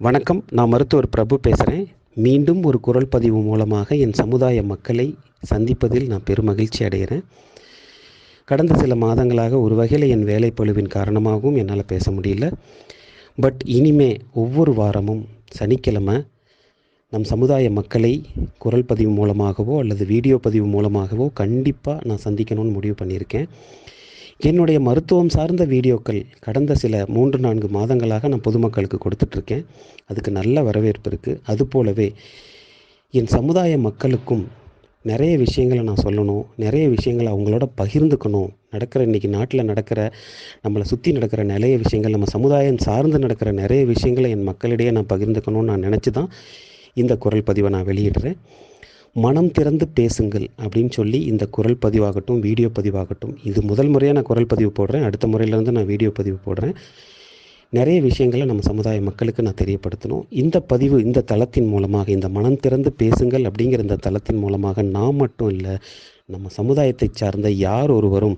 வணக்கம். நான் மருத்துவர் பிரபு பேசுகிறேன் மீண்டும் ஒரு குரல் பதிவு மூலமாக என் சமுதாய மக்களை சந்திப்பதில் நான் பெருமகிழ்ச்சி அடைகிறேன். கடந்த சில மாதங்களாக ஒரு வகையில் என் வேலைப்பளுவின் காரணமாகவும் என்னால் பேச முடியல. பட் இனிமே ஒவ்வொரு வாரமும் சனிக்கிழமை நம் சமுதாய மக்களை குரல் பதிவு மூலமாகவோ அல்லது வீடியோ பதிவு மூலமாகவோ கண்டிப்பாக நான் சந்திக்கணும்னு முடிவு பண்ணியிருக்கேன். என்னுடைய மருத்துவம் சார்ந்த வீடியோக்கள் கடந்த சில மூன்று நான்கு மாதங்களாக நான் பொதுமக்களுக்கு கொடுத்துட்ருக்கேன். அதுக்கு நல்ல வரவேற்பு இருக்குது அது போலவே என் சமுதாய மக்களுக்கும் நிறைய விஷயங்களை நான் சொல்லணும் நிறைய விஷயங்களை அவங்களோட பகிர்ந்துக்கணும். நடக்கிற இன்றைக்கி நாட்டில் நடக்கிற நம்மளை சுற்றி நடக்கிற நிறைய விஷயங்கள் நம்ம சமுதாயம் சார்ந்து நடக்கிற நிறைய விஷயங்களை என் மக்களிடையே நான் பகிர்ந்துக்கணும்னு நான் நினச்சி தான் இந்த குரல் பதிவை நான் வெளியிடுறேன். மனம் திறந்து பேசுங்கள் அப்படின்னு சொல்லி இந்த குரல் பதிவாகட்டும் வீடியோ பதிவாகட்டும். இது முதல் முறையாக நான் குரல் பதிவு போடுறேன். அடுத்த முறையிலேருந்து நான் வீடியோ பதிவு போடுறேன். நிறைய விஷயங்களை நம்ம சமுதாய மக்களுக்கு நான் தெரியப்படுத்தணும். இந்த பதிவு இந்த தளத்தின் மூலமாக இந்த மனம் திறந்து பேசுங்கள் அப்படிங்கிற இந்த தளத்தின் மூலமாக நான் மட்டும் இல்லை நம்ம சமுதாயத்தை சார்ந்த யார் ஒருவரும்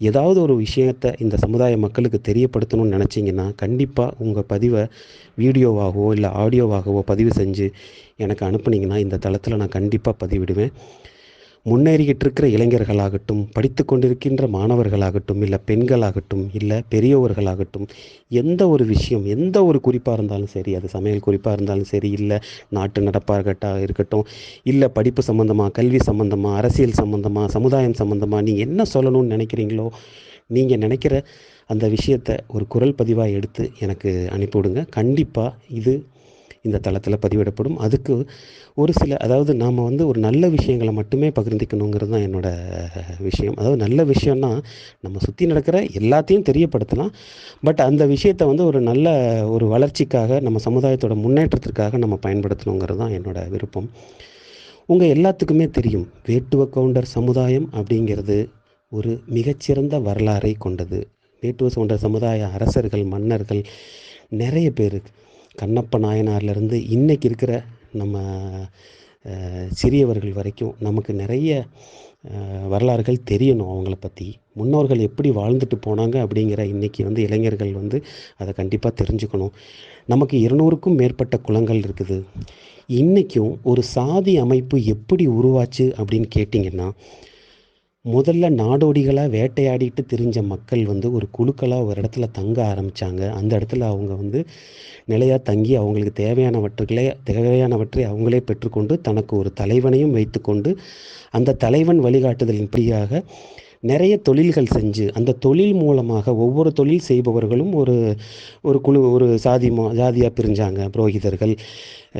ஏதாவது ஒரு விஷயத்தை இந்த சமுதாய மக்களுக்கு தெரியப்படுத்தணும்னு நினச்சிங்கன்னா கண்டிப்பாக உங்கள் பதிவை வீடியோவாகவோ இல்லை ஆடியோவாகவோ பதிவு செஞ்சு எனக்கு அனுப்புனீங்கன்னா இந்த தளத்தில் நான் கண்டிப்பாக பதிவிடுவேன். முன்னேறிக்கிட்டு இருக்கிற இளைஞர்களாகட்டும் படித்து கொண்டிருக்கின்ற மாணவர்களாகட்டும் இல்லை பெண்களாகட்டும் இல்லை பெரியவர்களாகட்டும் எந்த ஒரு விஷயம் எந்த ஒரு குறிப்பாக இருந்தாலும் சரி அது சமையல் குறிப்பாக இருந்தாலும் சரி இல்லை நாட்டு நடப்பாகட்டாக இருக்கட்டும் இல்லை படிப்பு சம்மந்தமாக கல்வி சம்மந்தமாக அரசியல் சம்மந்தமாக சமுதாயம் சம்மந்தமாக நீங்கள் என்ன சொல்லணும்னு நினைக்கிறீங்களோ நீங்கள் நினைக்கிற அந்த விஷயத்தை ஒரு குரல் பதிவாக எடுத்து எனக்கு அனுப்பிவிடுங்க. கண்டிப்பாக இது இந்த தளத்தில் பதிவிடப்படும். அதுக்கு ஒரு சில அதாவது நாம் வந்து ஒரு நல்ல விஷயங்களை மட்டுமே பகிர்ந்திக்கணுங்கிறது தான் என்னோடய விஷயம். அதாவது நல்ல விஷயம்னா நம்ம சுற்றி நடக்கிற எல்லாத்தையும் தெரியப்படுத்தலாம். பட் அந்த விஷயத்தை வந்து ஒரு நல்ல ஒரு வளர்ச்சிக்காக நம்ம சமுதாயத்தோட முன்னேற்றத்திற்காக நம்ம பயன்படுத்தணுங்கிறது தான் என்னோடய விருப்பம். உங்கள் எல்லாத்துக்குமே தெரியும் வேட்டுவ கவுண்டர் சமுதாயம் அப்படிங்கிறது ஒரு மிகச்சிறந்த வரலாறை கொண்டது. வேட்டுவ கவுண்டர் சமுதாய அரசர்கள் மன்னர்கள் நிறைய பேர் கண்ணப்ப நாயனார்லேருந்து இன்றைக்கி இருக்கிற நம்ம சிறியவர்கள் வரைக்கும் நமக்கு நிறைய வரலாறுகள் தெரியணும் அவங்கள பற்றி முன்னோர்கள் எப்படி வாழ்ந்துட்டு போனாங்க அப்படிங்கிற இன்றைக்கி வந்து இளைஞர்கள் வந்து அதை கண்டிப்பாக தெரிஞ்சுக்கணும். நமக்கு இருநூறுக்கும் மேற்பட்ட குளங்கள் இருக்குது. இன்றைக்கும் ஒரு சாதி அமைப்பு எப்படி உருவாச்சு அப்படின்னு கேட்டிங்கன்னா முதல்ல நாடோடிகளாக வேட்டையாடிட்டு திரிஞ்ச மக்கள் வந்து ஒரு குழுக்களாக ஒரு இடத்துல தங்க ஆரம்பித்தாங்க அந்த இடத்துல அவங்க வந்து நிலையாக தங்கி அவங்களுக்கு தேவையானவற்றுகளை தேவையானவற்றை அவங்களே பெற்றுக்கொண்டு தனக்கு ஒரு தலைவனையும் வைத்துக்கொண்டு அந்த தலைவன் வழிகாட்டுதலின் படியாக நிறைய தொழில்கள் செஞ்சு அந்த தொழில் மூலமாக ஒவ்வொரு தொழில் செய்பவர்களும் ஒரு ஒரு குழு ஒரு சாதி மா ஜாதியாக பிரிஞ்சாங்க. புரோகிதர்கள்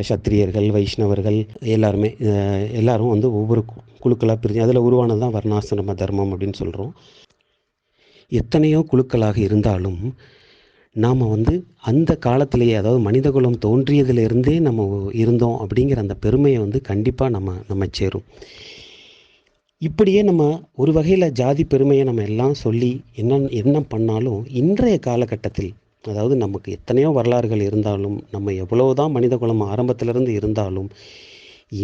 சத்திரியர்கள் வைஷ்ணவர்கள் எல்லாருமே எல்லாரும் வந்து ஒவ்வொரு குழுக்களாக பிரிஞ்சு அதில் உருவானது தான் வர்ணாசிரம தர்மம் அப்படின்னு சொல்கிறோம் எத்தனையோ குழுக்களாக இருந்தாலும் நாம் வந்து அந்த காலத்திலேயே அதாவது மனிதகுலம் தோன்றியதிலிருந்தே நம்ம இருந்தோம் அப்படிங்கிற அந்த பெருமையை வந்து கண்டிப்பாக நம்ம நம்ம சேரும். இப்படியே நம்ம ஒரு வகையில் ஜாதி பெருமையை நம்ம எல்லாம் சொல்லி என்ன என்ன பண்ணாலும் இன்றைய காலகட்டத்தில் அதாவது நமக்கு எத்தனையோ வரலாறுகள் இருந்தாலும் நம்ம எவ்வளோ தான் மனித குலம் ஆரம்பத்திலிருந்து இருந்தாலும்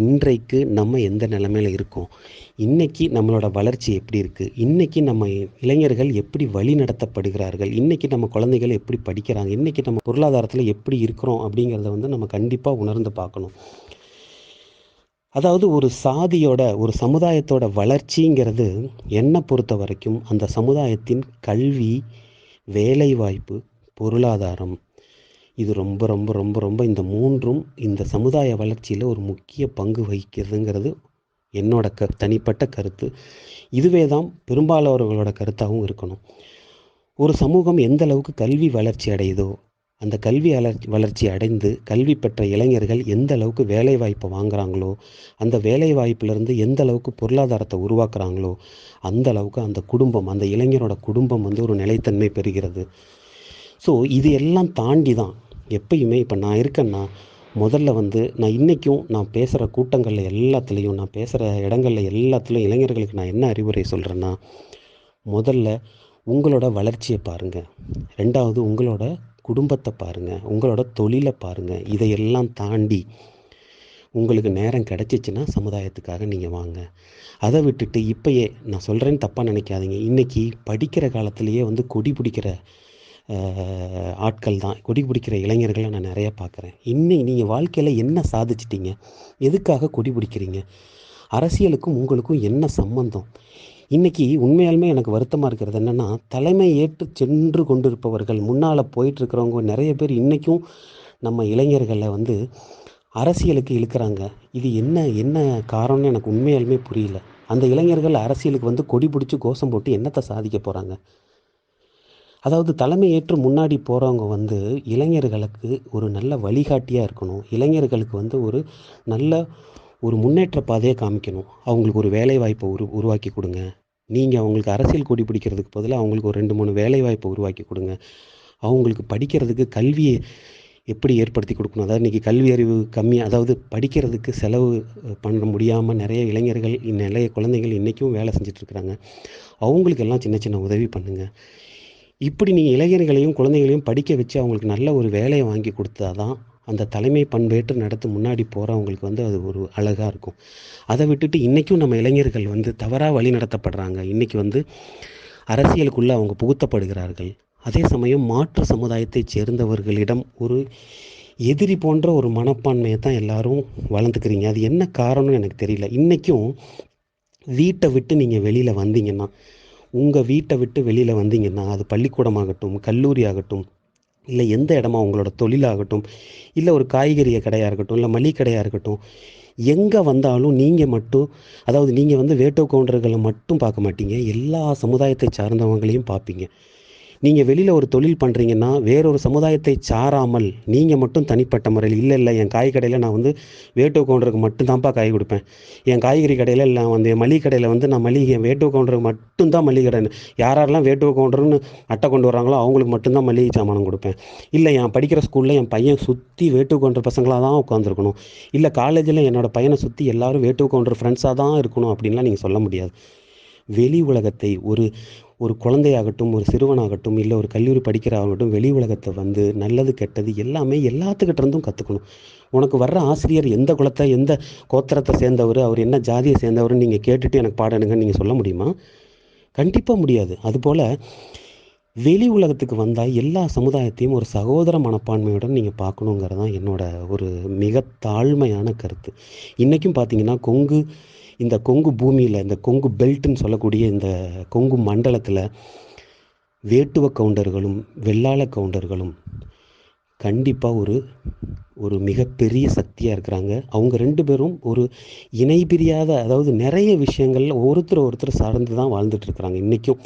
இன்றைக்கு நம்ம எந்த நிலைமையில் இருக்கோம்? இன்றைக்கி நம்மளோட வளர்ச்சி எப்படி இருக்குது இன்றைக்கி நம்ம இளைஞர்கள் எப்படி வழி நடத்தப்படுகிறார்கள்? இன்றைக்கி நம்ம குழந்தைகள் எப்படி படிக்கிறாங்க? இன்றைக்கி நம்ம பொருளாதாரத்தில் எப்படி இருக்கிறோம் அப்படிங்கிறத வந்து நம்ம கண்டிப்பாக உணர்ந்து பார்க்கணும். அதாவது ஒரு சாதியோட ஒரு சமுதாயத்தோட வளர்ச்சிங்கிறது என்னை பொறுத்த வரைக்கும் அந்த சமுதாயத்தின் கல்வி வேலைவாய்ப்பு பொருளாதாரம். இது ரொம்ப ரொம்ப ரொம்ப ரொம்ப இந்த மூன்றும் இந்த சமுதாய வளர்ச்சியில் ஒரு முக்கிய பங்கு வகிக்கிறதுங்கிறது என்னோட க தனிப்பட்ட கருத்து. இதுவே தான் பெரும்பாலானவர்களோட கருத்தாகவும் இருக்கணும். ஒரு சமூகம் எந்த அளவுக்கு கல்வி வளர்ச்சி அடையுதோ அந்த கல்வி வளர்ச்சி வளர்ச்சி அடைந்து கல்வி பெற்ற இளைஞர்கள் எந்த அளவுக்கு வேலை வாய்ப்பை வாங்குறாங்களோ அந்த வேலை வாய்ப்பிலிருந்து எந்த அளவுக்கு பொருளாதாரத்தை உருவாக்குறாங்களோ அந்த அளவுக்கு அந்த குடும்பம் அந்த இளைஞரோட குடும்பம் வந்து ஒரு நிலைத்தன்மை பெறுகிறது. ஸோ இது எல்லாம் தாண்டி தான் எப்பயுமே இப்போ நான் இருக்கேன்னா முதல்ல வந்து நான் இன்றைக்கும் நான் பேசுகிற கூட்டங்களில் எல்லாத்துலேயும் நான் பேசுகிற இடங்களில் எல்லாத்துலேயும் இளைஞர்களுக்கு நான் என்ன அறிவுரை சொல்கிறேன்னா முதல்ல உங்களோட வளர்ச்சியை பாருங்கள் ரெண்டாவது உங்களோட குடும்பத்தை பாருங்கள் உங்களோட தொழிலை பாருங்கள் இதையெல்லாம் தாண்டி உங்களுக்கு நேரம் கிடச்சிச்சின்னா சமுதாயத்துக்காக நீங்கள் வாங்க. அதை விட்டுட்டு இப்போயே நான் சொல்கிறேன்னு தப்பாக நினைக்காதீங்க. இன்றைக்கி படிக்கிற காலத்துலேயே வந்து கொடி பிடிக்கிற ஆட்கள் தான். கொடி பிடிக்கிற இளைஞர்களை நான் நிறையா பார்க்குறேன். இன்னைக்கு நீங்கள் வாழ்க்கையில் என்ன சாதிச்சிட்டீங்க? எதுக்காக கொடி பிடிக்கிறீங்க? அரசியலுக்கும் உங்களுக்கும் என்ன சம்பந்தம்? இன்னைக்கு உண்மையாலுமே எனக்கு வருத்தமாக இருக்கிறது என்னென்னா தலைமை ஏற்று சென்று கொண்டிருப்பவர்கள் முன்னால் போயிட்டுருக்கிறவங்க நிறைய பேர் இன்றைக்கும் நம்ம இளைஞர்களை வந்து அரசியலுக்கு இழுக்கிறாங்க. இது என்ன என்ன காரணம்னு எனக்கு உண்மையாலுமே புரியல. அந்த இளைஞர்கள் அரசியலுக்கு வந்து கொடி பிடிச்சி கோஷம் போட்டு என்னத்தை சாதிக்க போகிறாங்க அதாவது தலைமை ஏற்று முன்னாடி போகிறவங்க வந்து இளைஞர்களுக்கு ஒரு நல்ல வழிகாட்டியாக இருக்கணும். இளைஞர்களுக்கு வந்து ஒரு நல்ல ஒரு முன்னேற்ற பாதையை காமிக்கணும். அவங்களுக்கு ஒரு வேலை வாய்ப்பை உரு உருவாக்கி கொடுங்க. நீங்கள் அவங்களுக்கு அரசியல் கொடி பிடிக்கிறதுக்கு பதிலாக அவங்களுக்கு ஒரு ரெண்டு மூணு வேலை வாய்ப்பை உருவாக்கி கொடுங்க. அவங்களுக்கு படிக்கிறதுக்கு கல்வியை எப்படி ஏற்படுத்தி கொடுக்கணும்? அதாவது இன்றைக்கி கல்வி அறிவு கம்மி அதாவது படிக்கிறதுக்கு செலவு பண்ண முடியாமல் நிறைய இளைஞர்கள் நிறைய குழந்தைகள் இன்றைக்கும் வேலை செஞ்சிட்ருக்குறாங்க அவங்களுக்கு எல்லாம் சின்ன சின்ன உதவி பண்ணுங்கள் இப்படி நீங்கள் இளைஞர்களையும் குழந்தைகளையும் படிக்க வச்சு அவங்களுக்கு நல்ல ஒரு வேலையை வாங்கி கொடுத்தா தான் அந்த தலைமை பண்பேற்று நடத்து முன்னாடி போகிறவங்களுக்கு வந்து அது ஒரு அழகாக இருக்கும். அதை விட்டுட்டு இன்றைக்கும் நம்ம இளைஞர்கள் வந்து தவறாக வழி நடத்தப்படுறாங்க. இன்றைக்கி வந்து அரசியலுக்குள்ளே அவங்க புகுத்தப்படுகிறார்கள். அதே சமயம் மாற்று சமுதாயத்தைச் சேர்ந்தவர்களிடம் ஒரு எதிரி போன்ற ஒரு மனப்பான்மையை தான் எல்லாரும் வளர்ந்துக்கிறீங்க. அது என்ன காரணம்னு எனக்கு தெரியல. இன்றைக்கும் வீட்டை விட்டு நீங்கள் வெளியில் வந்தீங்கன்னா உங்கள் வீட்டை விட்டு வெளியில் வந்தீங்கன்னா அது பள்ளிக்கூடமாகட்டும் கல்லூரி ஆகட்டும் இல்லை எந்த இடமா உங்களோட தொழிலாகட்டும் இல்லை ஒரு காய்கறி கடையாக இருக்கட்டும் இல்லை மளிகை கடையாக இருக்கட்டும் எங்கே வந்தாலும் நீங்கள் மட்டும் அதாவது நீங்கள் வந்து வேட்டோ கவுண்டர்களை மட்டும் பார்க்க மாட்டீங்க. எல்லா சமுதாயத்தை சார்ந்தவங்களையும் பார்ப்பீங்க. நீங்கள் வெளியில் ஒரு தொழில் பண்ணுறீங்கன்னா வேறொரு சமுதாயத்தை சாராமல் நீங்கள் மட்டும் தனிப்பட்ட முறையில் இல்லை இல்லை என் காய் கடையில் நான் வந்து வேட்டோ கவுண்டருக்கு மட்டும்தான்ப்பா காய் கொடுப்பேன். என் காய்கறி கடையில் இல்லை வந்து என் மளிகை கடையில் வந்து நான் மளிகை என் வேட்டோ கவுண்டருக்கு மட்டும்தான் மளிகை கடை யார் யாரெல்லாம் வேட்டோ கவுண்டர்னு அட்டை கொண்டு வராங்களோ அவங்களுக்கு மட்டும்தான் மளிகை சாமானம் கொடுப்பேன். இல்லை என் படிக்கிற ஸ்கூலில் என் பையன் சுற்றி வேட்டு கவுண்டர் பசங்களாக தான் உட்காந்துருக்கணும் இல்லை காலேஜில் என்னோட பையனை சுற்றி எல்லாரும் வேட்டு கவுண்டர் ஃப்ரெண்ட்ஸாக தான் இருக்கணும் அப்படின்லாம் நீங்கள் சொல்ல முடியாது. வெளி உலகத்தை ஒரு ஒரு குழந்தையாகட்டும் ஒரு சிறுவனாகட்டும் இல்லை ஒரு கல்லூரி படிக்கிறவங்கட்டும் வெளி உலகத்தை வந்து நல்லது கெட்டது எல்லாமே எல்லாத்துக்கிட்டேருந்தும் கற்றுக்கணும் உனக்கு வர்ற ஆசிரியர் எந்த குலத்தை எந்த கோத்திரத்தை சேர்ந்தவர் அவர் என்ன ஜாதியை சேர்ந்தவர்னு நீங்கள் கேட்டுட்டு எனக்கு பாடணுங்கன்னு நீங்கள் சொல்ல முடியுமா? கண்டிப்பாக முடியாது. அதுபோல் வெளி உலகத்துக்கு வந்தால் எல்லா சமுதாயத்தையும் ஒரு சகோதர மனப்பான்மையுடன் நீங்கள் பார்க்கணுங்கிறது தான் என்னோட ஒரு மிக தாழ்மையான கருத்து. இன்றைக்கும் பார்த்தீங்கன்னா கொங்கு இந்த கொங்கு பூமியில் இந்த கொங்கு பெல்ட்டுன்னு சொல்லக்கூடிய இந்த கொங்கு மண்டலத்தில் வேட்டுவ கவுண்டர்களும் வெள்ளாள கவுண்டர்களும் கண்டிப்பாக ஒரு ஒரு மிகப்பெரிய சக்தியாக இருக்கிறாங்க. அவங்க ரெண்டு பேரும் ஒரு இணை பிரியாத அதாவது நிறைய விஷயங்கள்ல ஒருத்தர் ஒருத்தர் சார்ந்து தான் வாழ்ந்துட்டுருக்குறாங்க இன்றைக்கும்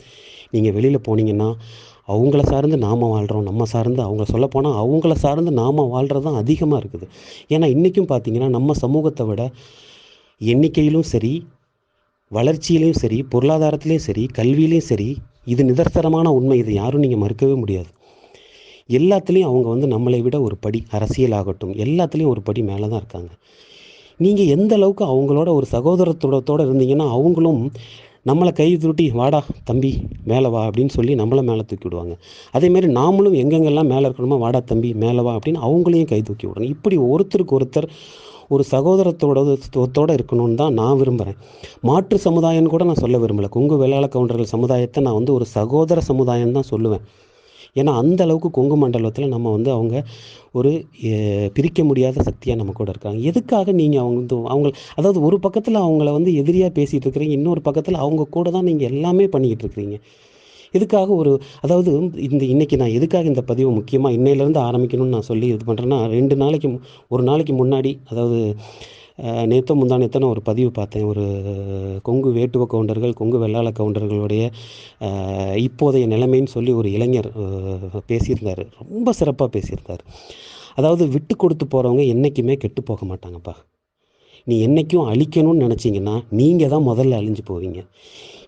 நீங்கள் வெளியில் போனீங்கன்னா அவங்கள சார்ந்து நாம் வாழ்கிறோம் நம்ம சார்ந்து அவங்க சொல்லப்போனால் அவங்கள சார்ந்து நாம் வாழ்கிறது தான் அதிகமாக இருக்குது. ஏன்னா இன்றைக்கும் பார்த்தீங்கன்னா நம்ம சமூகத்தை விட எண்ணிக்கையிலும் சரி வளர்ச்சியிலையும் சரி பொருளாதாரத்திலையும் சரி கல்வியிலையும் சரி இது நிதர்சனமான உண்மை. இதை யாரும் நீங்கள் மறுக்கவே முடியாது. எல்லாத்துலேயும் அவங்க வந்து நம்மளை விட ஒரு படி அரசியல் ஆகட்டும் எல்லாத்துலேயும் ஒரு படி மேலே தான் இருக்காங்க. நீங்கள் எந்த அளவுக்கு அவங்களோட ஒரு சகோதரத்துடத்தோடு இருந்தீங்கன்னா அவங்களும் நம்மளை கை துருட்டி வாடா தம்பி மேலே வா அப்படின்னு சொல்லி நம்மளை மேலே தூக்கி விடுவாங்க. அதேமாரி நாமளும் எங்கெங்கெல்லாம் மேலே இருக்கணுமோ வாடா தம்பி மேலே வா அப்படின்னு அவங்களையும் கை தூக்கி விடணும். இப்படி ஒருத்தருக்கு ஒருத்தர் ஒரு சகோதரத்தோட தோட இருக்கணும்னு தான் நான் விரும்புகிறேன் மாற்று சமுதாயம்னு கூட நான் சொல்ல விரும்பலை. கொங்கு வேளாள கவுண்டர்கள் சமுதாயத்தை நான் வந்து ஒரு சகோதர சமுதாயம் தான் சொல்லுவேன். ஏன்னா அந்த அளவுக்கு கொங்கு மண்டலத்தில் நம்ம வந்து அவங்க ஒரு பிரிக்க முடியாத சக்தியாக நம்ம கூட இருக்காங்க. எதுக்காக நீங்கள் அவங்க வந்து அவங்க அதாவது ஒரு பக்கத்தில் அவங்கள வந்து எதிரியாக பேசிகிட்டு இருக்கிறீங்க இன்னொரு பக்கத்தில் அவங்க கூட தான் நீங்கள் எல்லாமே பண்ணிக்கிட்டு இருக்கிறீங்க. இதுக்காக ஒரு அதாவது இந்த இன்னைக்கு நான் எதுக்காக இந்த பதிவு முக்கியமாக இன்னையிலேருந்து ஆரம்பிக்கணும்னு நான் சொல்லி இது பண்ணுறேன்னா ரெண்டு நாளைக்கு ஒரு நாளைக்கு முன்னாடி அதாவது நேற்று முந்தா நேற்று நான் ஒரு பதிவு பார்த்தேன். ஒரு கொங்கு வேட்டுவ கவுண்டர்கள் கொங்கு வெள்ளாள கவுண்டர்களுடைய இப்போதைய நிலைமைன்னு சொல்லி ஒரு இளைஞர் பேசியிருந்தார். ரொம்ப சிறப்பாக பேசியிருந்தார். அதாவது விட்டு கொடுத்து போகிறவங்க என்றைக்குமே கெட்டு போக மாட்டாங்கப்பா. நீ என்றைக்கும் அழிக்கணும்னு நினச்சிங்கன்னா நீங்கள் தான் முதல்ல அழிஞ்சு போவீங்க.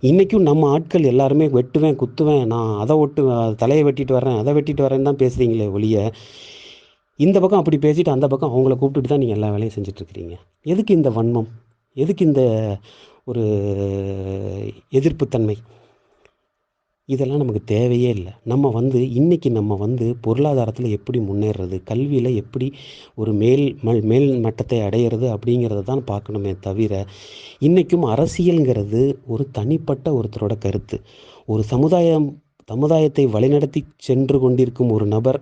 இன்றைக்கும் நம்ம ஆட்கள் எல்லாருமே வெட்டுவேன் குத்துவேன். நான் அதை ஒட்டு தலையை வெட்டிட்டு வரேன் அதை வெட்டிட்டு வரேன்னு தான் பேசுகிறீங்களே ஒழிய இந்த பக்கம் அப்படி பேசிட்டு அந்த பக்கம் அவங்கள கூப்பிட்டுட்டு தான் நீங்கள் எல்லா வேலையும் செஞ்சிட்ருக்கிறீங்க. எதுக்கு இந்த வன்மம்? எதுக்கு இந்த ஒரு எதிர்ப்புத்தன்மை? இதெல்லாம் நமக்கு தேவையே இல்லை. நம்ம வந்து இன்றைக்கி நம்ம வந்து பொருளாதாரத்தில் எப்படி முன்னேறுறது கல்வியில் எப்படி ஒரு மேல் மல் மேல் மட்டத்தை அடையிறது அப்படிங்கிறத தான் பார்க்கணுமே தவிர இன்றைக்கும் அரசியலுங்கிறது ஒரு தனிப்பட்ட ஒருத்தரோட கருத்து. ஒரு சமுதாயம் சமுதாயத்தை வழிநடத்தி சென்று கொண்டிருக்கும் ஒரு நபர்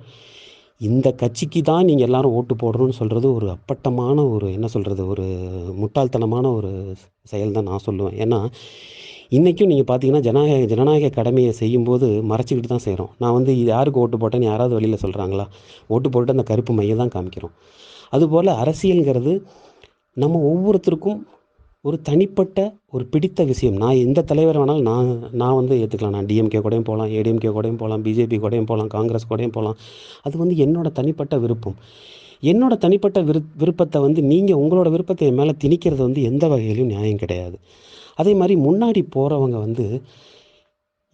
இந்த கட்சிக்கு தான் நீங்கள் எல்லாரும் ஓட்டு போடணும்னு சொல்கிறது ஒரு அப்பட்டமான ஒரு என்ன சொல்கிறது ஒரு முட்டாள்தனமான ஒரு செயல் தான் நான் சொல்லுவேன். ஏன்னா இன்றைக்கும் நீங்கள் பார்த்தீங்கன்னா ஜனநாயக ஜனநாயக கடமையை செய்யும்போது மறைச்சிக்கிட்டு தான் செய்கிறோம் நான் வந்து இது யாருக்கு ஓட்டு போட்டேன்னு யாராவது வெளியில் சொல்கிறாங்களா ஓட்டு போட்டு அந்த கருப்பு மையம் தான் காமிக்கிறோம். அதுபோல் அரசியல்ங்கிறது நம்ம ஒவ்வொருத்தருக்கும் ஒரு தனிப்பட்ட ஒரு பிடித்த விஷயம். நான் எந்த தலைவர் வேணாலும் நான் நான் வந்து ஏற்றுக்கலாம் நான் டிஎம்கே கூடயும் போகலாம் ஏடிஎம்கே கூடயும் போகலாம் பிஜேபி கூடயும் போகலாம் காங்கிரஸ் கூடயும் போகலாம் அது வந்து என்னோடய தனிப்பட்ட விருப்பம். என்னோட தனிப்பட்ட விரு விருப்பத்தை வந்து நீங்கள் உங்களோட விருப்பத்தை என் மேலே திணிக்கிறது வந்து எந்த வகையிலும் நியாயம் கிடையாது. அதே மாதிரி முன்னாடி போகிறவங்க வந்து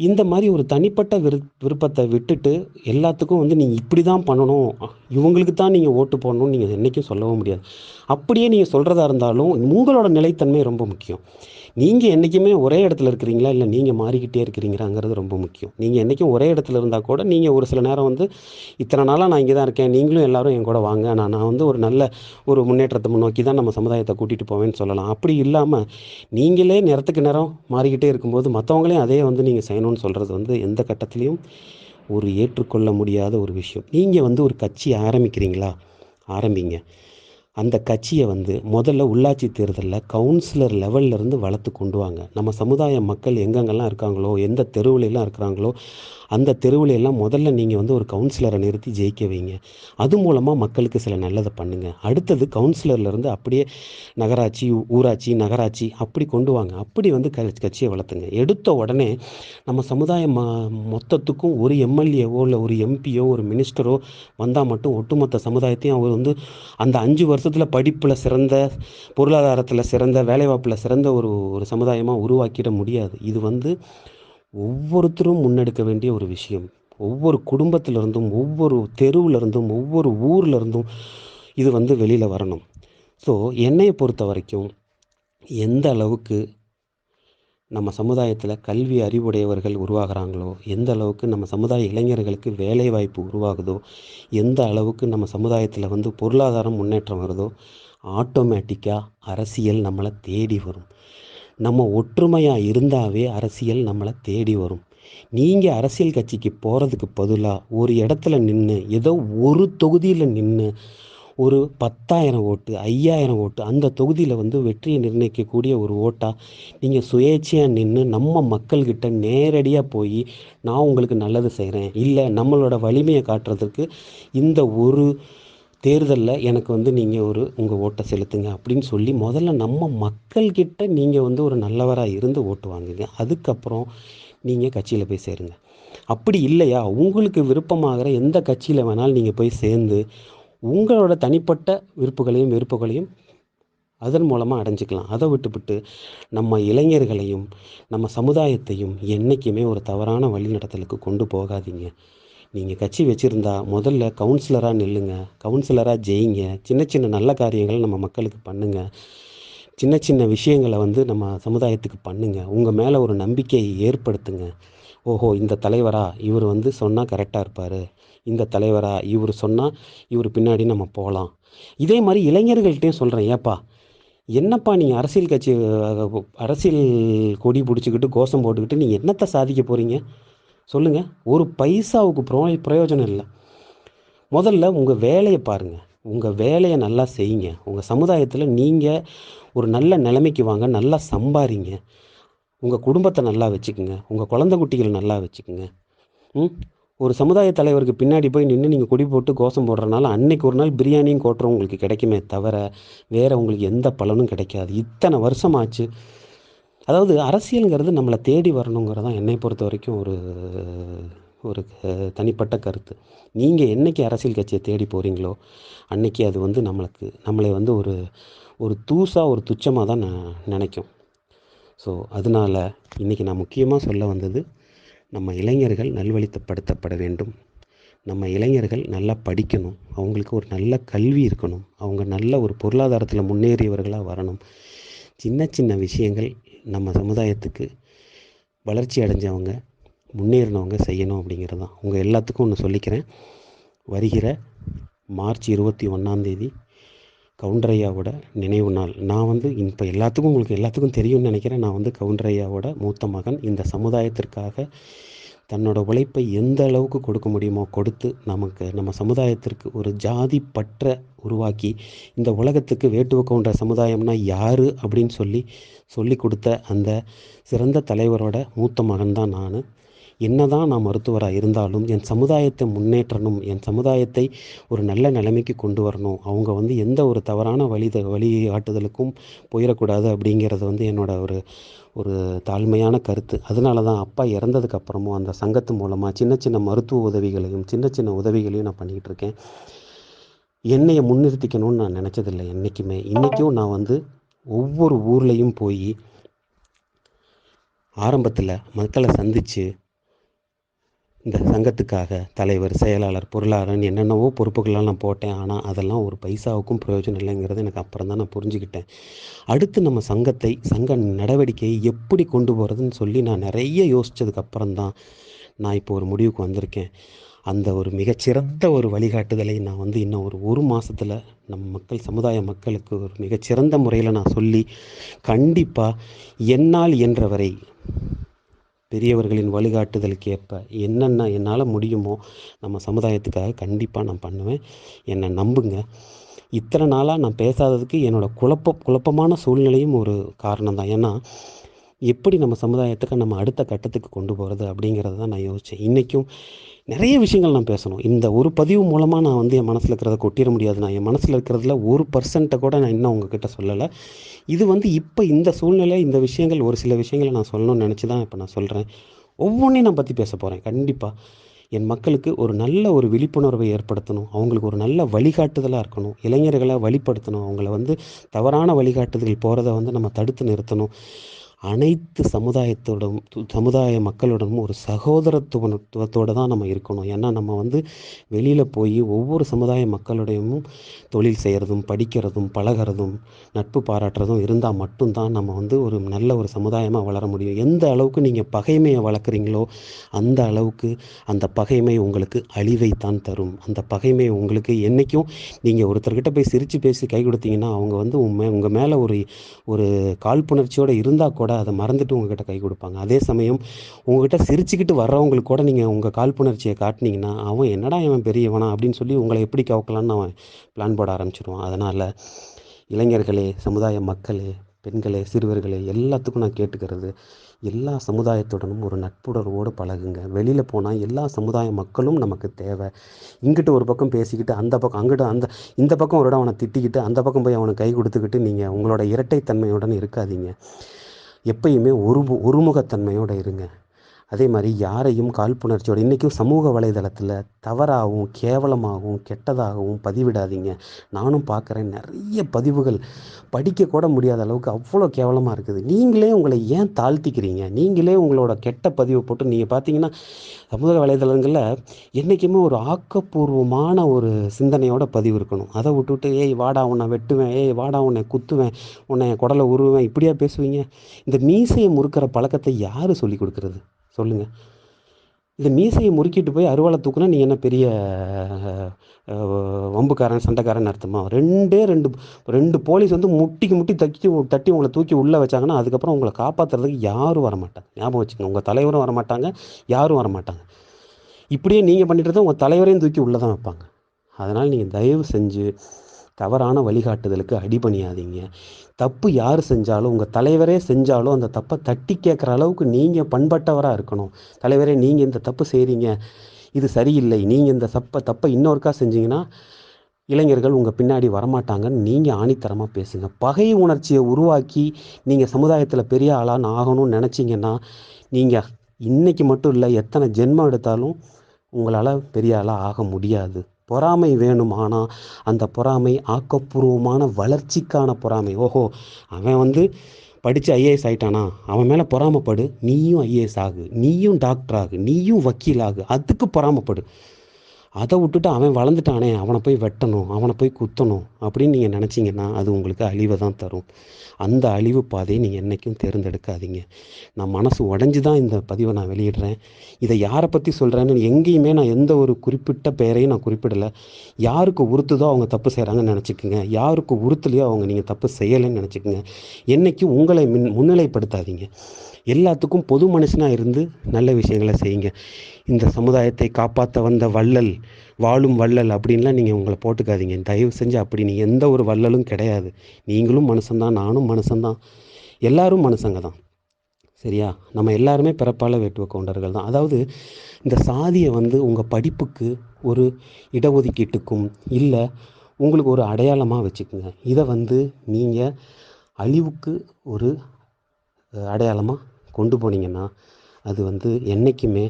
இந்த மாதிரி ஒரு தனிப்பட்ட விரு விருப்பத்தை விட்டுட்டு எல்லாத்துக்கும் வந்து நீங்கள் இப்படி தான் பண்ணணும். இவங்களுக்கு தான் நீங்கள் ஓட்டு போடணும்னு நீங்கள் என்றைக்கும் சொல்லவும் முடியாது. அப்படியே நீங்கள் சொல்கிறதா இருந்தாலும் உங்களோட நிலைத்தன்மை ரொம்ப முக்கியம். நீங்கள் என்றைக்குமே ஒரே இடத்துல இருக்கிறீங்களா? இல்லை நீங்கள் மாறிக்கிட்டே இருக்கிறீங்களாங்கிறது ரொம்ப முக்கியம். நீங்கள் என்றைக்கும் ஒரே இடத்துல இருந்தால் கூட நீங்கள் ஒரு சில நேரம் வந்து இத்தனை நாளாக நான் இங்கே தான் இருக்கேன் நீங்களும் எல்லாரும் என் கூட வாங்க நான் நான் வந்து ஒரு நல்ல ஒரு முன்னேற்றத்தை முன்னோக்கி தான் நம்ம சமுதாயத்தை கூட்டிகிட்டு போவேன்னு சொல்லலாம். அப்படி இல்லாமல் நீங்களே நேரத்துக்கு நேரம் மாறிக்கிட்டே இருக்கும்போது மற்றவங்களையும் அதே வந்து நீங்கள் செய்யணும்னு சொல்கிறது வந்து எந்த கட்டத்துலேயும் ஒரு ஏற்றுக்கொள்ள முடியாத ஒரு விஷயம். நீங்கள் வந்து ஒரு கட்சி ஆரம்பிக்கிறீங்களா? ஆரம்பிங்க. அந்த கட்சியை வந்து முதல்ல உள்ளாட்சி தேர்தலில் கவுன்சிலர் லெவல்லேருந்து வளர்த்து கொண்டு வாங்க. நம்ம சமுதாய மக்கள் எங்கெங்கெல்லாம் இருக்காங்களோ எந்த தெருவிலலாம் இருக்கிறாங்களோ அந்த தெருவில் எல்லாம் முதல்ல நீங்கள் வந்து ஒரு கவுன்சிலரை நிறுத்தி ஜெயிக்க வைங்க. அது மூலமாக மக்களுக்கு சில நல்லதை பண்ணுங்கள் அடுத்தது கவுன்சிலர்லேருந்து அப்படியே நகராட்சி ஊராட்சி நகராட்சி அப்படி கொண்டு வாங்க. அப்படி வந்து க கட்சியை வளர்த்துங்க. எடுத்த உடனே நம்ம சமுதாயம் மொத்தத்துக்கும் ஒரு எம்எல்ஏவோ இல்லை ஒரு எம்பியோ ஒரு மினிஸ்டரோ வந்தால் மட்டும் ஒட்டுமொத்த சமுதாயத்தையும் அவர் வந்து அந்த அஞ்சு வருஷத்தில் படிப்பில் சிறந்த பொருளாதாரத்தில் சிறந்த வேலைவாய்ப்பில் சிறந்த ஒரு ஒரு சமுதாயமாக உருவாக்கிட முடியாது. இது வந்து ஒவ்வொருத்தரும் முன்னெடுக்க வேண்டிய ஒரு விஷயம். ஒவ்வொரு குடும்பத்திலிருந்தும் ஒவ்வொரு தெருவிலிருந்தும் ஒவ்வொரு ஊர்லேருந்தும் இது வந்து வெளியில் வரணும். ஸோ என்னையை பொறுத்த வரைக்கும் எந்த அளவுக்கு நம்ம சமுதாயத்தில் கல்வி அறிவுடையவர்கள் உருவாகிறாங்களோ எந்த அளவுக்கு நம்ம சமுதாய இளைஞர்களுக்கு வேலை வாய்ப்பு உருவாகுதோ எந்த அளவுக்கு நம்ம சமுதாயத்தில் வந்து பொருளாதாரம் முன்னேற்றம் வருதோ ஆட்டோமேட்டிக்காக அரசியல் நம்மளை தேடி வரும். நம்ம ஒற்றுமையாக இருந்தாவே அரசியல் நம்மளை தேடி வரும். நீங்கள் அரசியல் கட்சிக்கு போகிறதுக்கு பதிலாக ஒரு இடத்துல நின்று ஏதோ ஒரு தொகுதியில் நின்று ஒரு பத்தாயிரம் ஓட்டு ஐயாயிரம் ஓட்டு அந்த தொகுதியில் வந்து வெற்றியை நிர்ணயிக்கக்கூடிய ஒரு ஓட்டாக நீங்கள் சுயேட்சையாக நின்று நம்ம மக்கள்கிட்ட நேரடியாக போய் நான் உங்களுக்கு நல்லது செய்கிறேன் இல்லை நம்மளோட வலிமையை காட்டுறதுக்கு இந்த ஒரு தேர்தலில் எனக்கு வந்து நீங்கள் ஒரு உங்கள் ஓட்டை செலுத்துங்க அப்படின்னு சொல்லி முதல்ல நம்ம மக்கள்கிட்ட நீங்கள் வந்து ஒரு நல்லவராக இருந்து ஓட்டு வாங்குங்க. அதுக்கப்புறம் நீங்கள் கட்சியில் போய் சேருங்க. அப்படி இல்லையா? உங்களுக்கு விருப்பமாகிற எந்த கட்சியில் வேணாலும் நீங்கள் போய் சேர்ந்து உங்களோட தனிப்பட்ட விருப்புகளையும் வெறுப்புகளையும் அதன் மூலமாக அடைஞ்சிக்கலாம். அதை விட்டுவிட்டு நம்ம இளைஞர்களையும் நம்ம சமுதாயத்தையும் என்றைக்குமே ஒரு தவறான வழிநடத்தலுக்கு கொண்டு போகாதீங்க. நீங்கள் கட்சி வச்சுருந்தா முதல்ல கவுன்சிலராக நில்லுங்க. கவுன்சிலராக ஜெயிங்க. சின்ன சின்ன நல்ல காரியங்களை நம்ம மக்களுக்கு பண்ணுங்கள் சின்ன சின்ன விஷயங்களை வந்து நம்ம சமுதாயத்துக்கு பண்ணுங்கள் உங்கள் மேலே ஒரு நம்பிக்கையை ஏற்படுத்துங்க. ஓஹோ இந்த தலைவரா? இவர் வந்து சொன்னால் கரெக்டாக இருப்பார். இந்த தலைவரா? இவர் சொன்னால் இவர் பின்னாடி நம்ம போகலாம். இதே மாதிரி இளைஞர்கள்ட்டையும் சொல்கிறேன் ஏப்பா என்னப்பா நீங்கள் அரசியல் கட்சி அரசியல் கொடி பிடிச்சிக்கிட்டு கோஷம் போட்டுக்கிட்டு நீங்கள் என்னத்தை சாதிக்க போகிறீங்க சொல்லுங்கள் ஒரு பைசாவுக்கு ப்ரோ பிரயோஜனம் இல்லை. முதல்ல உங்கள் வேலையை பாருங்கள் உங்கள் வேலையை நல்லா செய்யுங்க. உங்கள் சமுதாயத்தில் நீங்கள் ஒரு நல்ல நிலைமைக்கு வாங்க. நல்லா சம்பாரிங்க. உங்கள் குடும்பத்தை நல்லா வச்சுக்குங்க. உங்கள் குழந்தை குட்டிகளை நல்லா வச்சுக்குங்க. ம்? ஒரு சமுதாய தலைவருக்கு பின்னாடி போய் நின்று நீங்கள் கொடி போட்டு கோஷம் போடுறனால அன்னைக்கு ஒரு நாள் பிரியாணியும் கோட்டுறோம் உங்களுக்கு கிடைக்குமே தவிர வேறு உங்களுக்கு எந்த பலனும் கிடைக்காது. இத்தனை வருஷமாச்சு அதாவது அரசியலுங்கிறது நம்மளை தேடி வரணுங்கிறது தான் என்னை பொறுத்த வரைக்கும் ஒரு ஒரு தனிப்பட்ட கருத்து. நீங்கள் என்றைக்கு அரசியல் கட்சியை தேடி போகிறீங்களோ அன்னைக்கு அது வந்து நம்மளுக்கு நம்மளை வந்து ஒரு ஒரு தூசாக ஒரு துச்சமாக தான் நான் நினைக்கும். ஸோ அதனால் இன்றைக்கி நான் முக்கியமாக சொல்ல வந்தது நம்ம இளைஞர்கள் நல்வழித்தப்படுத்தப்பட வேண்டும். நம்ம இளைஞர்கள் நல்லா படிக்கணும். அவங்களுக்கு ஒரு நல்ல கல்வி இருக்கணும். அவங்க நல்ல ஒரு பொருளாதாரத்தில் முன்னேறியவர்களாக வரணும். சின்ன சின்ன விஷயங்கள் நம்ம சமுதாயத்துக்கு வளர்ச்சி அடைஞ்சவங்க முன்னேறினவங்க செய்யணும் அப்படிங்கிறது தான். உங்கள் எல்லாத்துக்கும் ஒன்று சொல்லிக்கிறேன். வருகிற மார்ச் இருபத்தி ஒன்றாந்தேதி கவுண்டரையாவோட நினைவு நாள். நான் வந்து இப்போ எல்லாத்துக்கும் உங்களுக்கு எல்லாத்துக்கும் தெரியும்னு நினைக்கிறேன். நான் வந்து கவுண்டரையாவோட மூத்த மகன். இந்த சமுதாயத்திற்காக தன்னோட உழைப்பை எந்த அளவுக்கு கொடுக்க முடியுமோ கொடுத்து நமக்கு நம்ம சமுதாயத்திற்கு ஒரு ஜாதி பற்ற உருவாக்கி இந்த உலகத்துக்கு வேட்டுவ கவுண்ட சமுதாயம்னா யார் அப்படின்னு சொல்லி சொல்லி கொடுத்த அந்த சிறந்த தலைவரோட மூத்த மகன் தான் நான். என்னதான் நான் மருத்துவராக இருந்தாலும் என் சமுதாயத்தை முன்னேற்றணும் என் சமுதாயத்தை ஒரு நல்ல நிலைமைக்கு கொண்டு வரணும். அவங்க வந்து எந்த ஒரு தவறான வழி வழிகாட்டுதலுக்கும் போயிடக்கூடாது அப்படிங்கிறது வந்து என்னோட ஒரு ஒரு தாழ்மையான கருத்து. அதனால தான் அப்பா இறந்ததுக்கு அப்புறமும் அந்த சங்கத்து மூலமாக சின்ன சின்ன மருத்துவ உதவிகளையும் சின்ன சின்ன உதவிகளையும் நான் பண்ணிக்கிட்டு இருக்கேன். என்னையை முன்னிறுத்திக்கணும்னு நான் நினச்சதில்லை என்றைக்குமே இன்றைக்கும் நான் வந்து ஒவ்வொரு ஊர்லேயும் போய் ஆரம்பத்தில் மக்களை சந்தித்து இந்த சங்கத்துக்காக தலைவர் செயலாளர் பொருளாளர்னு என்னென்னவோ பொறுப்புகள்லாம் நான் போட்டேன். ஆனால் அதெல்லாம் ஒரு பைசாவுக்கும் பிரயோஜனம் இல்லைங்கிறது எனக்கு அப்புறம் தான் நான் புரிஞ்சுக்கிட்டேன். அடுத்து நம்ம சங்கத்தை சங்க நடவடிக்கையை எப்படி கொண்டு போகிறதுன்னு சொல்லி நான் நிறைய யோசித்ததுக்கு அப்புறம் தான் நான் இப்போ ஒரு முடிவுக்கு வந்திருக்கேன். அந்த ஒரு மிகச்சிறந்த ஒரு வழிகாட்டுதலை நான் வந்து இன்னும் ஒரு ஒரு மாதத்தில் நம்ம மக்கள் சமுதாய மக்களுக்கு ஒரு மிகச்சிறந்த முறையில் நான் சொல்லி கண்டிப்பாக என்னால் இயன்றவரை பெரியவர்களின் வழிகாட்டுதலுக்கு ஏற்ப என்னென்ன என்னால் முடியுமோ நம்ம சமுதாயத்துக்காக கண்டிப்பாக நான் பண்ணுவேன். என்னை நம்புங்க. இத்தனை நாளாக நான் பேசாததுக்கு என்னோடய குழப்ப குழப்பமான சூழ்நிலையும் ஒரு காரணம் தான். ஏன்னா எப்படி நம்ம சமுதாயத்துக்கு நம்ம அடுத்த கட்டத்துக்கு கொண்டு போகிறது அப்படிங்கிறத தான் நான் யோசித்தேன் இன்றைக்கும் நிறைய விஷயங்கள் நான் பேசணும். இந்த ஒரு பதிவு மூலமாக நான் வந்து என் மனசில் இருக்கிறத கொட்டிட முடியாது. நான் என் மனசில் இருக்கிறதுல ஒரு பர்சன்ட்டை கூட நான் இன்னும் உங்ககிட்ட சொல்லலை. இது வந்து இப்போ இந்த சூழ்நிலை இந்த விஷயங்கள் ஒரு சில விஷயங்களை நான் சொல்லணும்னு நினச்சி தான் இப்போ நான் சொல்கிறேன் ஒவ்வொன்றையும் நான் பற்றி பேச போகிறேன் கண்டிப்பாக என் மக்களுக்கு ஒரு நல்ல ஒரு விழிப்புணர்வை ஏற்படுத்தணும். அவங்களுக்கு ஒரு நல்ல வழிகாட்டுதலாக இருக்கணும். இளைஞர்களை வழிப்படுத்தணும். அவங்கள வந்து தவறான வழிகாட்டுதல் போகிறத வந்து நம்ம தடுத்து நிறுத்தணும். அனைத்து சமுதாயத்தோடும் சமுதாய மக்களுடனும் ஒரு சகோதரத்துவத்துவத்தோடு தான் நம்ம இருக்கணும். ஏன்னா நம்ம வந்து வெளியில் போய் ஒவ்வொரு சமுதாய மக்களுடையும் தொழில் செய்கிறதும் படிக்கிறதும் பழகிறதும் நட்பு பாராட்டுறதும் இருந்தால் மட்டும்தான் நம்ம வந்து ஒரு நல்ல ஒரு சமுதாயமாக வளர முடியும். எந்த அளவுக்கு நீங்கள் பகைமையை வளர்க்குறீங்களோ அந்த அளவுக்கு அந்த பகைமை உங்களுக்கு அழிவை தான் தரும். அந்த பகைமை உங்களுக்கு என்றைக்கும் நீங்கள் ஒருத்தர்கிட்ட போய் சிரித்து பேசி கை கொடுத்தீங்கன்னா அவங்க வந்து உண்மை உங்கள் மேலே ஒரு ஒரு காழ்ப்புணர்ச்சியோடு இருந்தால் கூட அதை மறந்துட்டு உங்ககிட்ட கை கொடுப்பாங்க. அதே சமயம் உங்ககிட்ட சிரிச்சுக்கிட்டு வர்றவங்களுக்கு கூட நீங்கள் உங்கள் காழ்ப்புணர்ச்சியை காட்டினீங்கன்னா அவன் என்னடா இவன் பெரியவனா? அப்படின்னு சொல்லி உங்களை எப்படி கவக்கலான்னு அவன் பிளான் போட ஆரம்பிச்சிடுவான் அதனால் இளைஞர்களே சமுதாய மக்களே பெண்களே சிறுவர்களே எல்லாத்துக்கும் நான் கேட்டுக்கிறது எல்லா சமுதாயத்துடனும் ஒரு நட்புணர்வோடு பழகுங்க. வெளியில் போனால் எல்லா சமுதாய மக்களும் நமக்கு தேவை. இங்கிட்டு ஒரு பக்கம் பேசிக்கிட்டு அந்த பக்கம் அங்கிட்டு அந்த இந்த பக்கம் ஒரு இடம் அவனை திட்டிக்கிட்டு அந்த பக்கம் போய் அவனை கை கொடுத்துக்கிட்டு நீங்கள் உங்களோட இரட்டைத்தன்மையுடன் இருக்காதீங்க. எப்பயுமே ஒரு ஒருமுகத்தன்மையோடு இருங்க. அதே மாதிரி யாரையும் காழ்ப்புணர்ச்சியோட இன்றைக்கும் சமூக வலைதளத்தில் தவறாகவும் கேவலமாகவும் கெட்டதாகவும் பதிவிடாதீங்க. நானும் பார்க்குறேன் நிறைய பதிவுகள் படிக்கக்கூட முடியாத அளவுக்கு அவ்வளோ கேவலமாக இருக்குது. நீங்களே உங்களை ஏன் தாழ்த்திக்கிறீங்க? நீங்களே உங்களோட கெட்ட பதிவை போட்டு நீங்கள் பார்த்தீங்கன்னா சமூக வலைதளங்களில் என்றைக்குமே ஒரு ஆக்கப்பூர்வமான ஒரு சிந்தனையோட பதிவு இருக்கணும். அதை விட்டுவிட்டு ஏய் வாடா உன்னை வெட்டுவேன். ஏய் வாடா உன்னை குத்துவேன். உன்னை குடலை உருவேன். இப்படியா பேசுவீங்க? இந்த மீசையை முறுக்கிற பழக்கத்தை யார் சொல்லி கொடுக்குறது? சொல்லுங்கள் இந்த மீசையை முறுக்கிட்டு போய் அருவாளை தூக்குனா நீ என்ன பெரிய வம்புக்காரன் சண்டைக்காரன் அர்த்தமா? ரெண்டே ரெண்டு ரெண்டு போலீஸ் வந்து முட்டிக்கு முட்டி தக்கி தட்டி உங்களை தூக்கி உள்ளே வச்சாங்கன்னா அதுக்கப்புறம் உங்களை காப்பாற்றுறதுக்கு யாரும் வரமாட்டாங்க. ஞாபகம் வச்சுங்க உங்கள் தலைவரும் வரமாட்டாங்க யாரும் வரமாட்டாங்க. இப்படியே நீங்கள் பண்ணிட்டு இருந்தால் உங்கள் தலைவரையும் தூக்கி உள்ளே தான் வைப்பாங்க. அதனால் நீங்கள் தயவு செஞ்சு தவறான வழிகாட்டுதலுக்கு அடிபணியாதீங்க. தப்பு யார் செஞ்சாலும் உங்கள் தலைவரே செஞ்சாலும் அந்த தப்பை தட்டி கேட்குற அளவுக்கு நீங்கள் பண்பட்டவராக இருக்கணும். தலைவரே நீங்கள் இந்த தப்பு செய்கிறீங்க இது சரியில்லை. நீங்கள் இந்த தப்பை தப்பை இன்னொருக்கா செஞ்சீங்கன்னா இளைஞர்கள் உங்கள் பின்னாடி வரமாட்டாங்கன்னு நீங்கள் ஆணித்தரமாக பேசுங்க. பகை உணர்ச்சியை உருவாக்கி நீங்கள் சமுதாயத்தில் பெரிய ஆளான்னு ஆகணும்னு நினச்சிங்கன்னா நீங்கள் இன்றைக்கி மட்டும் இல்லை எத்தனை ஜென்மம் எடுத்தாலும் உங்களால் பெரிய ஆளாக ஆக முடியாது. பொறாமை வேணும் ஆனால் அந்த பொறாமை ஆக்கப்பூர்வமான வளர்ச்சிக்கான பொறாமை. ஓஹோ அவன் வந்து படித்து ஐஏஎஸ் ஆகிட்டானா அவன் மேலே பொறாமப்படு. நீயும் ஐஏஎஸ் ஆகு. நீயும் டாக்டர் ஆகு. நீயும் வக்கீல் ஆகு. அதுக்கு பொறாமப்படு. அதை விட்டுட்டு அவன் வளர்ந்துட்டானே அவனை போய் வெட்டணும் அவனை போய் குத்தணும் அப்படின்னு நீங்கள் நினச்சிங்கன்னா அது உங்களுக்கு அழிவை தான் தரும். அந்த அழிவு பாதையை நீங்கள் என்றைக்கும் தேர்ந்தெடுக்காதீங்க. நான் மனசு உடஞ்சி தான் இந்த பதிவை நான் வெளியிடுறேன். இதை யாரை பற்றி சொல்கிறேன்னு எங்கேயுமே நான் எந்த ஒரு குறிப்பிட்ட பெயரையும் நான் குறிப்பிடலை. யாருக்கு உறுத்துதோ அவங்க தப்பு செய்கிறாங்கன்னு நினச்சிக்கோங்க. யாருக்கு உறுத்துலையோ அவங்க நீங்கள் தப்பு செய்யலைன்னு நினச்சிக்கோங்க. என்றைக்கும் உங்களை மின் முன்னிலைப்படுத்தாதீங்க. எல்லாத்துக்கும் பொது மனுஷனாக இருந்து நல்ல விஷயங்களை செய்யுங்க. இந்த சமுதாயத்தை காப்பாற்ற வந்த வள்ளல் வாழும் வள்ளல் அப்படின்லாம் நீங்கள் உங்களை போட்டுக்காதீங்க. தயவு செஞ்சு அப்படி நீங்கள் எந்த ஒரு வள்ளலும் கிடையாது. நீங்களும் மனுஷன்தான் நானும் மனுஷன்தான். எல்லாரும் மனுஷங்க தான். சரியா? நம்ம எல்லாருமே பிறப்பால் வேட்டுவ கவுண்டர்கள் தான். அதாவது இந்த சாதியை வந்து உங்கள் படிப்புக்கு ஒரு இடஒதுக்கீட்டுக்கும் இல்லை உங்களுக்கு ஒரு அடையாளமாக வச்சுக்கோங்க. இதை வந்து நீங்கள் அழிவுக்கு ஒரு அடையாளமாக கொண்டு போனீங்கன்னா அது வந்து என்றைக்குமே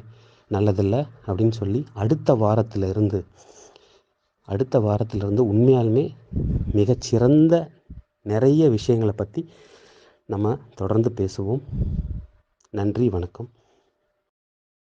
நல்லதில்லை அப்படின்னு சொல்லி அடுத்த வாரத்தில் இருந்து அடுத்த வாரத்திலிருந்து உண்மையாலுமே மிகச்சிறந்த நிறைய விஷயங்களை பற்றி நம்ம தொடர்ந்து பேசுவோம். நன்றி வணக்கம்.